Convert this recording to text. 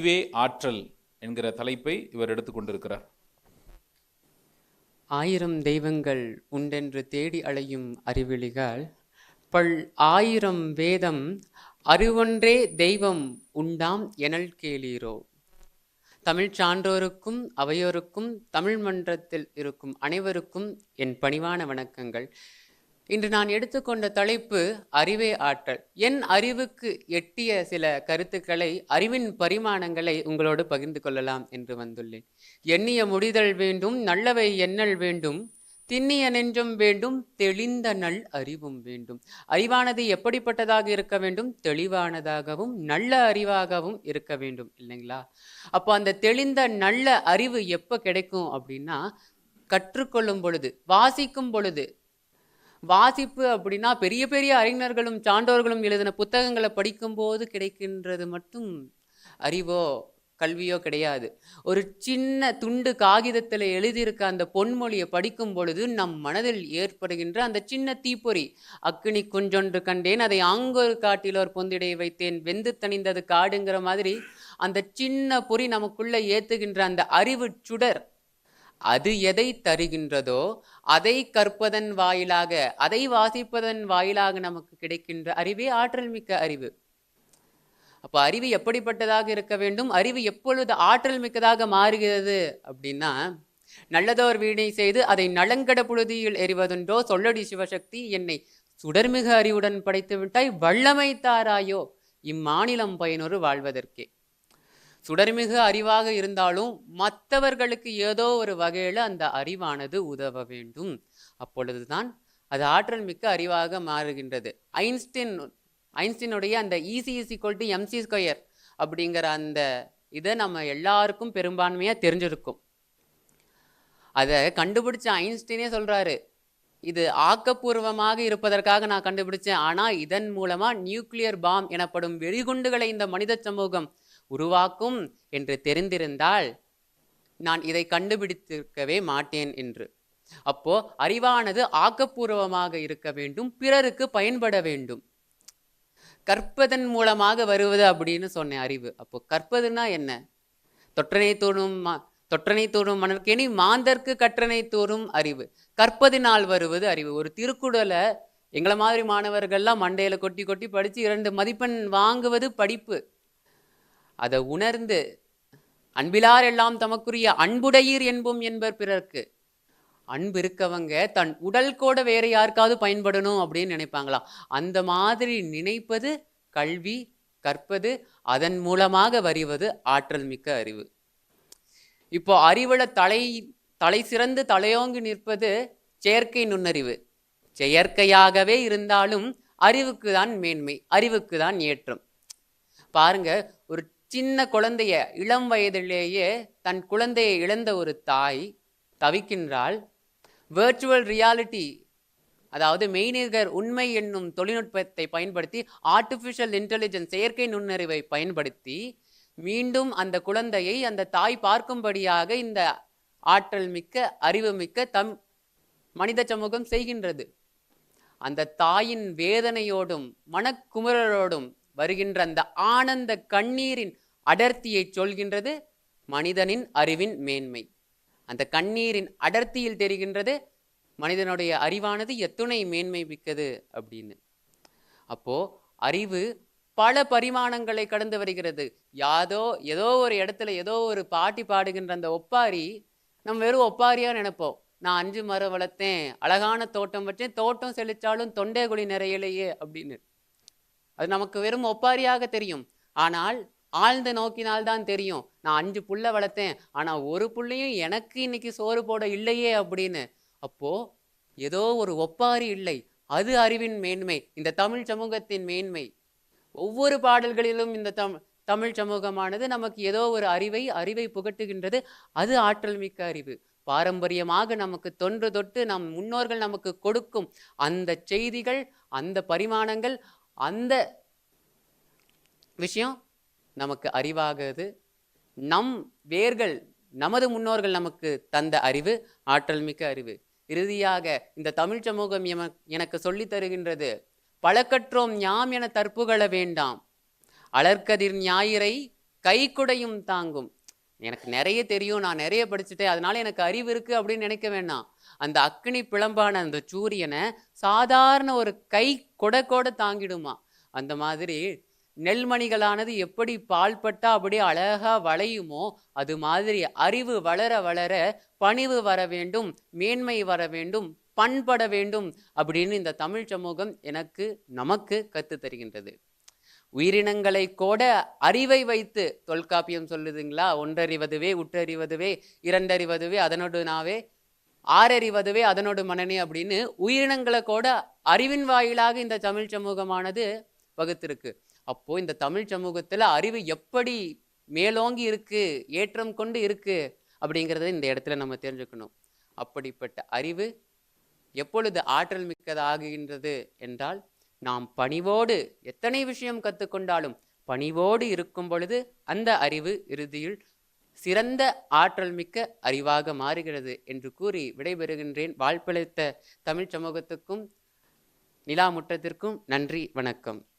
அறிவே ஆற்றல் என்கிற தலைப்பை இவர் எடுத்துக்கொண்டிருக்கிறார் ஆயிரம் தெய்வங்கள் உண்டென்று தேடி அலையும் அறிவெளிகள் பல் ஆயிரம் வேதம் அறிவொன்றே தெய்வம் உண்டாம் எனல் கேளீரோ. தமிழ் சான்றோருக்கும் அவையோருக்கும் தமிழ் மன்றத்தில் இருக்கும் அனைவருக்கும் என் பணிவான வணக்கங்கள். இன்று நான் எடுத்துக்கொண்ட தலைப்பு அறிவே ஆற்றல். என் அறிவுக்கு எட்டிய சில கருத்துக்களை அறிவின் பரிமாணங்களை உங்களோடு பகிர்ந்து கொள்ளலாம் என்று வந்துள்ளேன். எண்ணிய முடிதல் வேண்டும் நல்லவை எண்ணல் வேண்டும் திண்ணிய நெஞ்சம் வேண்டும் தெளிந்த நல் அறிவும் வேண்டும். அறிவானது எப்படிப்பட்டதாக இருக்க வேண்டும்? தெளிவானதாகவும் நல்ல அறிவாகவும் இருக்க வேண்டும் இல்லைங்களா? அப்போ அந்த தெளிந்த நல்ல அறிவு எப்போ கிடைக்கும் அப்படின்னா கற்றுக்கொள்ளும் பொழுது வாசிக்கும் பொழுது வாசிப்பு அப்படின்னா பெரிய பெரிய அறிஞர்களும் சான்றோர்களும் எழுதின புத்தகங்களை படிக்கும்போது கிடைக்கின்றது மட்டும் அறிவோ கல்வியோ கிடையாது. ஒரு சின்ன துண்டு காகிதத்தில் எழுதியிருக்க அந்த பொன்மொழியை படிக்கும் பொழுது நம் மனதில் ஏற்படுகின்ற அந்த சின்ன தீப்பொறி அக்கினி குஞ்சொன்று கண்டேன் அதை ஆங்கொரு காட்டிலோர் பொந்திடை வைத்தேன் வெந்து தணிந்தது காடுங்கிற மாதிரி அந்த சின்ன பொறி நமக்குள்ளே ஏற்றுகின்ற அந்த அறிவு சுடர் அது எதை தருகின்றதோ அதை கற்பதன் வாயிலாக அதை வாசிப்பதன் வாயிலாக நமக்கு கிடைக்கின்ற அறிவே ஆற்றல் மிக்க அறிவு. அப்போ அறிவு எப்படிப்பட்டதாக இருக்க வேண்டும்? அறிவு எப்பொழுது ஆற்றல் மிக்கதாக மாறுகிறது அப்படின்னா நல்லதோர் வீணை செய்து அதை நலங்கட புழுதியில் எறிவதுண்டோ? சொல்லடி சிவசக்தி என்னை சுடர்மிகு அறிவுடன் படைத்து விட்டாய் வல்லமை தாராயோ? இம்மாநிலம் பயனொரு வாழ்வதற்கே. சுடர்மிகு அறிவாக இருந்தாலும் மற்றவர்களுக்கு ஏதோ ஒரு வகையில் அந்த அறிவானது உதவ வேண்டும். அப்பொழுதுதான் அது ஆற்றல் மிக்க அறிவாக மாறுகின்றது. ஐன்ஸ்டீன் ஐன்ஸ்டீனுடைய அந்த E is equal to m c square அப்படிங்கிற அந்த இதை நம்ம எல்லாருக்கும் பெரும்பான்மையாக தெரிஞ்சிருக்கும். அதை கண்டுபிடிச்ச ஐன்ஸ்டீனே சொல்கிறாரு இது ஆக்கப்பூர்வமாக இருப்பதற்காக நான் கண்டுபிடிச்சேன். ஆனால் இதன் மூலமாக நியூக்ளியர் பாம் எனப்படும் வெடிகுண்டுகளை இந்த மனித சமூகம் உருவாக்கும் என்று தெரிந்திருந்தால் நான் இதை கண்டுபிடித்திருக்கவே மாட்டேன் என்று. அப்போ அறிவானது ஆக்கப்பூர்வமாக இருக்க வேண்டும் பிறருக்கு பயன்பட வேண்டும். கற்பதன் மூலமாக வருவது அப்படின்னு சொன்னேன் அறிவு. அப்போ கற்பதுன்னா என்ன? தொற்றனை தோணும் தொற்றனை தோறும் மணற்கேணி மாந்தர்க்கு கற்றனை தோறும் அறிவு. கற்பதினால் வருவது அறிவு. ஒரு திருக்குறளை எங்களை மாதிரி மாணவர்கள்லாம் மண்டையில கொட்டி கொட்டி படித்து இரண்டு மதிப்பெண் வாங்குவது படிப்பு. அதை உணர்ந்து அன்பிலார் எல்லாம் தமக்குரிய அன்புடையீர் என்பும் என்பர் பிறர்க்கு அன்பு இருக்கவங்க தன் உடல் கூட வேற யாருக்காவது பயன்படணும் அப்படின்னு நினைப்பாங்களாம் அந்த மாதிரி நினைப்பது கல்வி கற்பது அதன் மூலமாக வருவது ஆற்றல் மிக்க அறிவு. இப்போ அறிவுல தலை தலை சிறந்து தலையோங்கி நிற்பது செயற்கை நுண்ணறிவு. செயற்கையாகவே இருந்தாலும் அறிவுக்கு தான் மேன்மை அறிவுக்கு தான் ஏற்றம். பாருங்க ஒரு சின்ன குழந்தைய இளம் வயதிலேயே தன் குழந்தையை இழந்த ஒரு தாய் தவிக்கின்றால் வேர்ச்சுவல் ரியாலிட்டி அதாவது மெய்நிகர் உண்மை என்னும் தொழில்நுட்பத்தை பயன்படுத்தி ஆர்டிஃபிஷியல் இன்டெலிஜென்ஸ் செயற்கை நுண்ணறிவை பயன்படுத்தி மீண்டும் அந்த குழந்தையை அந்த தாய் பார்க்கும்படியாக இந்த ஆற்றல் மிக்க அறிவு மிக்க தம் மனித சமூகம் செய்கின்றது. அந்த தாயின் வேதனையோடும் மனக்குமுறலோடும் வருகின்ற அந்த ஆனந்த கண்ணீரின் அடர்த்தியை சொல்கின்றது மனிதனின் அறிவின் மேன்மை. அந்த கண்ணீரின் அடர்த்தியில் தெரிகின்றது மனிதனுடைய அறிவானது எத்துணை மேன்மை மிக்கது அப்படின்னு. அப்போ அறிவு பல பரிமாணங்களை கடந்து வருகிறது. யாதோ ஏதோ ஒரு இடத்துல ஏதோ ஒரு பாட்டி பாடுகின்ற அந்த ஒப்பாரி நம்ம வெறும் ஒப்பாரியாக நினைப்போம். நான் அஞ்சு மரம் வளர்த்தேன் அழகான தோட்டம் வச்சேன் தோட்டம் செழிச்சாலும் தொண்டை குழி நிறையலையே அப்படின்னு. அது நமக்கு வெறும் ஒப்பாரியாக தெரியும். ஆனால் ஆழ்ந்து நோக்கினால்தான் தெரியும். நான் அஞ்சு புள்ள வளர்த்தேன். ஆனால் ஒரு புள்ளையும் எனக்கு இன்னைக்கு சோறு போட இல்லையே அப்படின்னு. அப்போ ஏதோ ஒரு ஒப்பாரி இல்லை. அது அறிவின் மேன்மை. இந்த தமிழ் சமூகத்தின் மேன்மை. ஒவ்வொரு பாடல்களிலும் இந்த தம் தமிழ் சமூகமானது நமக்கு ஏதோ ஒரு அறிவை அறிவை புகட்டுகின்றது. அது ஆற்றல் மிக்க அறிவு. பாரம்பரியமாக நமக்கு தொன்று தொட்டு நம் முன்னோர்கள் நமக்கு கொடுக்கும் அந்த செய்திகள் அந்த பரிமாணங்கள் அந்த விஷயம் நமக்கு அறிவாகுது. நம் வேர்கள் நமது முன்னோர்கள் நமக்கு தந்த அறிவு ஆற்றல் மிக்க அறிவு. இறுதியாக இந்த தமிழ் சமூகம் எம- எனக்கு சொல்லித் தருகின்றது பழக்கற்றோம் ஞாம் என தற்புகழ வேண்டாம். அலர்கதிர் ஞாயிறை கைக்குடையும் தாங்கும். எனக்கு நிறைய தெரியும் நான் நிறைய படிச்சுட்டேன் அதனால எனக்கு அறிவு இருக்குது அப்படின்னு நினைக்க வேண்டாம். அந்த அக்னி பிளம்பான அந்த சூரியனை சாதாரண ஒரு கை கொடை கூட தாங்கிடுமா. அந்த மாதிரி நெல்மணிகளானது எப்படி பால்பட்டா அப்படியே அழகா வளையுமோ அது மாதிரி அறிவு வளர வளர பணிவு வர வேண்டும் மேன்மை வர வேண்டும் பண்பட வேண்டும் அப்படின்னு இந்த தமிழ் சமூகம் எனக்கு நமக்கு கற்று தருகின்றது உயிரினங்களை கூட அறிவை வைத்து தொல்காப்பியம் சொல்லுதுங்களா? ஒன்றறிவதுவே உற்றறிவதுவே இரண்டறிவதுவே அதனோடு நாவே ஆறறிவதுவே அதனோடு மனநே அப்படின்னு உயிரினங்களை கூட அறிவின் வாயிலாக இந்த தமிழ் சமூகமானது வகுத்திருக்கு. அப்போ இந்த தமிழ் சமூகத்தில் அறிவு எப்படி மேலோங்கி இருக்கு ஏற்றம் கொண்டு இருக்கு அப்படிங்கிறத இந்த இடத்துல நம்ம தெரிஞ்சுக்கணும். அப்படிப்பட்ட அறிவு எப்பொழுது ஆற்றல் மிக்கதாகுகின்றது என்றால் நாம் பணிவோடு எத்தனை விஷயம் கற்றுக்கொண்டாலும் பணிவோடு இருக்கும் பொழுது அந்த அறிவு இறுதியில் சிறந்த ஆற்றல் மிக்க அறிவாக மாறுகிறது என்று கூறி விடைபெறுகின்றேன். வாழ்ப்பிழைத்த தமிழ் சமூகத்துக்கும் நிலா முற்றத்திற்கும் நன்றி வணக்கம்.